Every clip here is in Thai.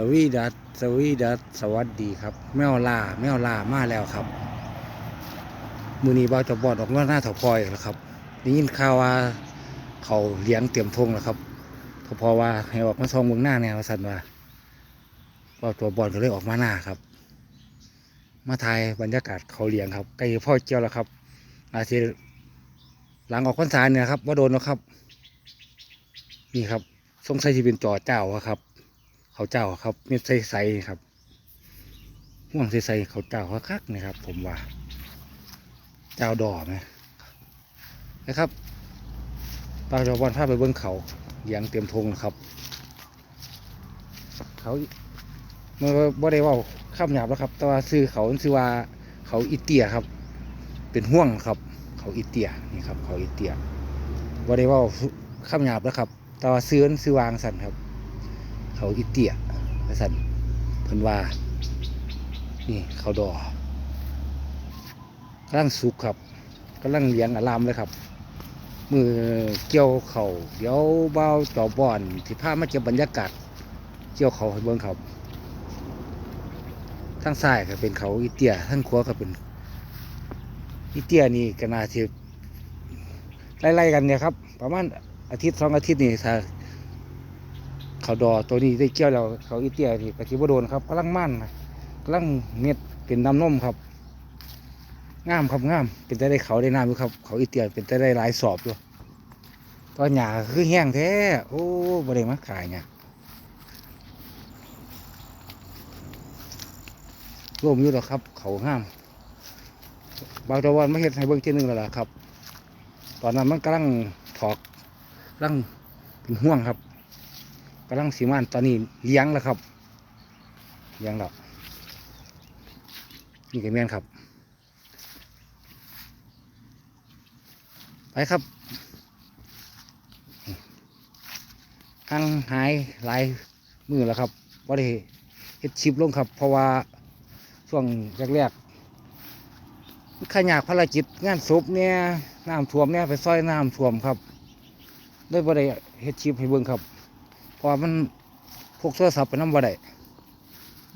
สวีดัสสวีดัสสวัสดีครับ แมวลาแมวลามาแล้วครับ มือนี้บ่าจะบอดออกมาหน้าถาพอยแล้วครับได้ยินข่าวว่าเขาเลี้ยงเตรียมทงแล้วครับถาพอว่าให้ออกมาซองเมืองหน้าเนี่ยว่าสันว่าบ่าตัวบอดก็เลยออกมาหน้าครับ มาถ่ายบรรยากาศเขาเลี้ยงครับใกล้พ่อเจียวแล้วครับ อาจจะหลังออกพรรษาเนี่ยครับว่าโดนแล้วครับ นี่ครับสงสัยที่เป็นจอเจ้าครับ เขาเจ้าครับเม็ดใสๆครับห่วงใสๆเขาเจ้าคักๆนะครับ ผมว่า เจ้าดอกไหมนะครับปลาจอบอลพาไปเบิ้งเขาเลี้ยงเตรียมธงนะครับ เขาเมื่อบ่ได้ว่าข้ามหยาบแล้วครับ แต่ว่าซื้อเขาซื้อว่าเขาอิเตียครับ เป็นห่วงครับ เขาอิเตียนี่ครับ เขาอิเตียบ่ได้ว่าข้ามหยาบแล้วครับ แต่ว่าซื้อนซื้อวางสันครับ เขาอิเตียสันเพิ่นว่า นี่เขาดอกำลังสุกครับกำลังเลี้ยงอารามเลยครับ มือเกี่ยวเขาเดี๋ยวเบาจอบอนที่พามาเก็บบรรยากาศเกี่ยวเขาเบิ่งครับทั้งซ้ายก็เป็นเขาอีเตียทั้งขวาก็เป็นอีเตียนี่ก็น่าจะไล่ๆกันเนี่ยครับ ประมาณอาทิตย์สองอาทิตย์นี่ถ้า เขาดอตัวนี้ได้เกี่ยวแล้วเขาอีเตียนี่ก็สิบโดนครับกำลังมั่นนะกำลังเม็ดเป็นน้ำนมครับงามครับงามเป็นแต่ได้เขาได้น้ำอยู่ครับ เขาอีเตียเป็นแต่ได้หลายสอบอยู่ตอนหยาคือแห้งแท้โอ้บ่ได้มาขายเนี่ยร่มอยู่หรอกครับ เขางามบางตะวันไมาเห็ดให้เบิ่งที่หนึ่งแล้วล่ะครับ ตอนนั้นมันกำลังถอกกำลังเป็นห่วงครับ กำลังสีมันตอนนี้เลี้ยงแล้วครับเลี้ยงแล้วนี่ก็แม่นครับ ไปครับห่างหายหลายมือแล้วครับว่าได้เฮ็ดชิปลงครับ เพราะว่าช่วงแรกๆขยากภารกิจงานศพเนี่ยน้ำท่วมเนี่ยไปซอยน้ำท่วมครับด้วยบ่ได้เฮ็ดชิปให้เบิ่งครับ เพราะมันพกโทรศัพท์ไปน้ำบ่ได้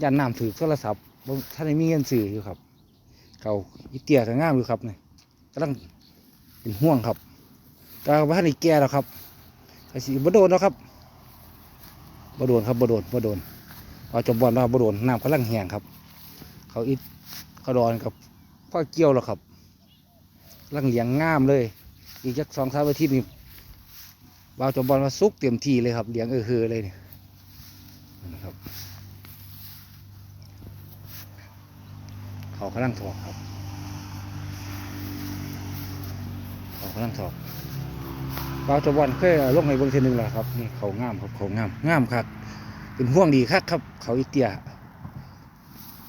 ยันน้ำถือโทรศัพท์ท่านได้มีเงินซื้ออยู่ครับ เขาอีเตียก็งามอยู่ครับเนี่ยกำลังเป็นห่วงครับแต่ว่าท่านอีแก่แล้วครับไอ้สิบ่โดนแล้วครับบ่โดนครับบ่โดนบ่โดนเอาจบบอลมาบ่โดนน้ำกำลังแห้งครับ เขาอิดเขาดอนกับพ่อเกี่ยวแล้วครับกำลังเลี้ยงงามเลย อีกจักสองสามอาทิตย์นี่ บาวจบบอลมาซุกเต็มที่เลยครับเลี้ยงเออเฮอเลยนี่ยนะครับเขากำลังถอกครับเขากำลังถอกบาวจบบอลเคยลงในเบิ้งเทอหนึ่งแล้วครับนี่เขางามครับเขางามงามครับเป็นห่วงดีครับครับ เขาอีเตีย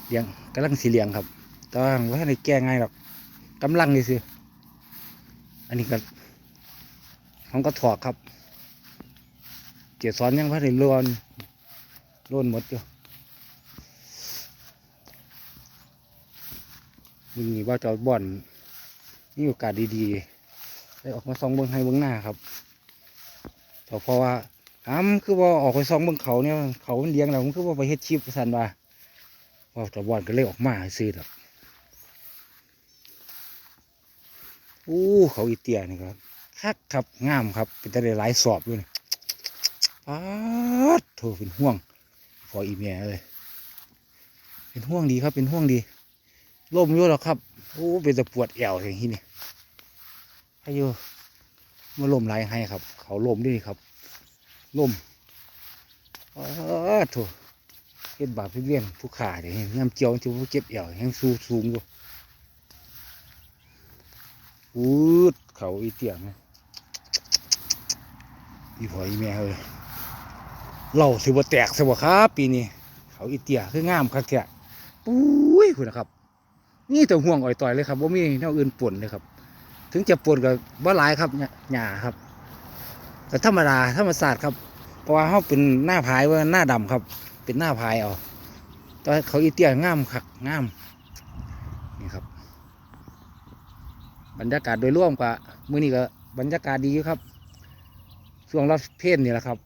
เลี้ยงกำลังสีเลี้ยงครับแต่ว่าว่าในแก้ง่ายหรอกกำลังนี่สิอันนี้ก็ของก็ถอกครับ เกียรสอนยังพระในล้นล้นหมดอยู่มึงนี่ว่าจะเอาบอนนี่โอกาสดีๆได้ออกมาซองเบิ้งให้เบิ้งหน้าครับแต่เพราะว่าอ้ำคือว่าออกไปซองเบิ้งเขาเนี่ยเขาเลี้ยงเราคือว่าไปเฮ็ดชีพสันว่าว่าจะบอนก็เลยออกมาซื้อดอกอู้เขาอีเตียนี่ครับคักครับงามครับเป็นแต่หลายสอบด้วยนี่ ป๊าดโถเป็นห่วงพออีเมียเลย เป็นห่วงดีครับเป็นห่วงดีล่มอยู่หรอกครับโอ้เป็นต่ปวดแอวอย่างนี้นี่ให้อยู่มาล่มหลให้ครับ เขาล่มด้วยครับล่มป๊าดโถเฮ็ดบาปเฮ็ดเวียนผู้ขาเดี๋ยวนี้น้ำเจียวจะเจ็บแอวแห้งสูงสูงอยู่อูดเขาอีเตียงนะอีพออีแม่เอ้ย เราสิบ่แตกสิบ่ครับปีนี้เขาอีเตียคืองามคักแท้ปุ้ยคุณนะครับ นี่แต่ห่วงอ่อยต่อยเลยครับว่ามีแนวอื่นป่นเลยครับ ถึงจะป่นกับบ่หลายครับเนี่ยหญ้าครับ แต่ธรรมดาธรรมศาสตร์ครับ เพราะว่าเขาเป็นหน้าพายว่าหน้าดำครับ เป็นหน้าพายเอาแต่เขาอีเตียงามคักงามนี่ครับ บรรยากาศโดยรวมกับมื้อนี้ก็บรรยากาศดีครับช่วงรับเพศนี่แหละครับ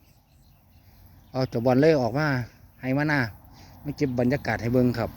เอาเจาบอลเล่ออกมาให้มาหน้ามาเก็บบรรยากาศให้เบิ้งครับ